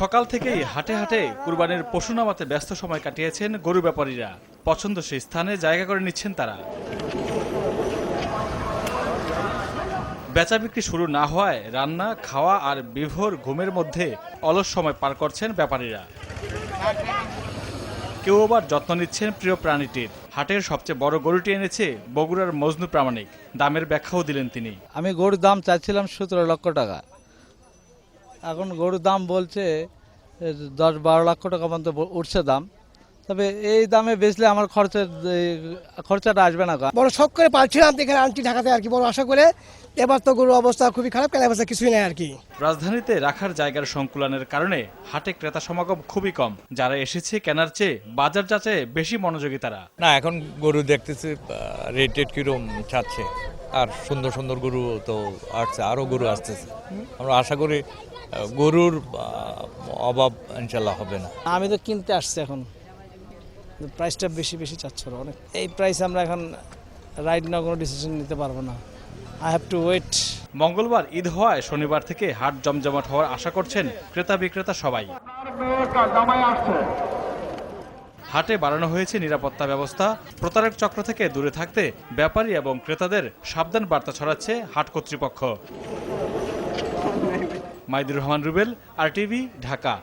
সকাল থেকেই হাটে হাটে কুরবানির পশু নামাতে ব্যস্ত সময় কাটিয়েছেন গরু ব্যাপারীরা। পছন্দ সেই স্থানে জায়গা করে নিচ্ছেন তারা। বেচা বিক্রি শুরু না হওয়ায় রান্না, খাওয়া আর বিভোর ঘুমের মধ্যে অলস সময় পার করছেন ব্যাপারীরা। কেউ আবার যত্ন নিচ্ছেন প্রিয় প্রাণীটির। হাটের সবচেয়ে বড় গরুটি এনেছে বগুড়ার মজনু প্রামাণিক। দামের ব্যাখ্যাও দিলেন তিনি। আমি গরুর দাম চাইছিলাম সতেরো লক্ষ টাকা। এখন গরুর দাম বলছে দশ বারো লক্ষ টাকা পর্যন্ত উঠছে দাম। তবে এই দামে বেচলে আমার খরচের খরচাটা আসবে না। বড় শখ করে পাচ্ছিলাম তো এখানে আনছি ঢাকাতে আর কি বড় আশা করে। এবার তো গরুর অবস্থা খুবই খারাপ কেনা অবস্থা কিছুই নেই আর কি। রাজধানীতে রাখার জায়গার সংকুলানের কারণে হাটে ক্রেতা সমাগম খুবই কম। যারা এসেছে কেনার চেয়ে বাজার যাচাইয়ে বেশি মনোযোগী তারা। না এখন গরু দেখতেছি রেট টেট কিরম ছাড়ছে। আর সুন্দর সুন্দর গরু তো আসছে আরও গরু আসতেছে। আমরা আশা করি গরুর আহ, অভাব ইনশাল্লাহ হবে না। আমি তো কিনতে আসছি এখন। প্রাইসটা বেশি বেশি চাচ্ছ অনেক এই প্রাইস আমরা এখন রাইট না কোনো ডিসিশন নিতে পারব না। আই হ্যাভ টু ওয়েট মঙ্গলবার ঈদ হওয়ায় শনিবার থেকে হাট জমজমাট হওয়ার আশা করছেন ক্রেতা বিক্রেতা সবাই। হাটে বাড়ানো হয়েছে নিরাপত্তা ব্যবস্থা। প্রতারক চক্র থেকে দূরে থাকতে ব্যাপারী এবং ক্রেতাদের সাবধান বার্তা ছড়াচ্ছে হাট কর্তৃপক্ষ। Maidur Rahman Rubel, R TV Dhaka.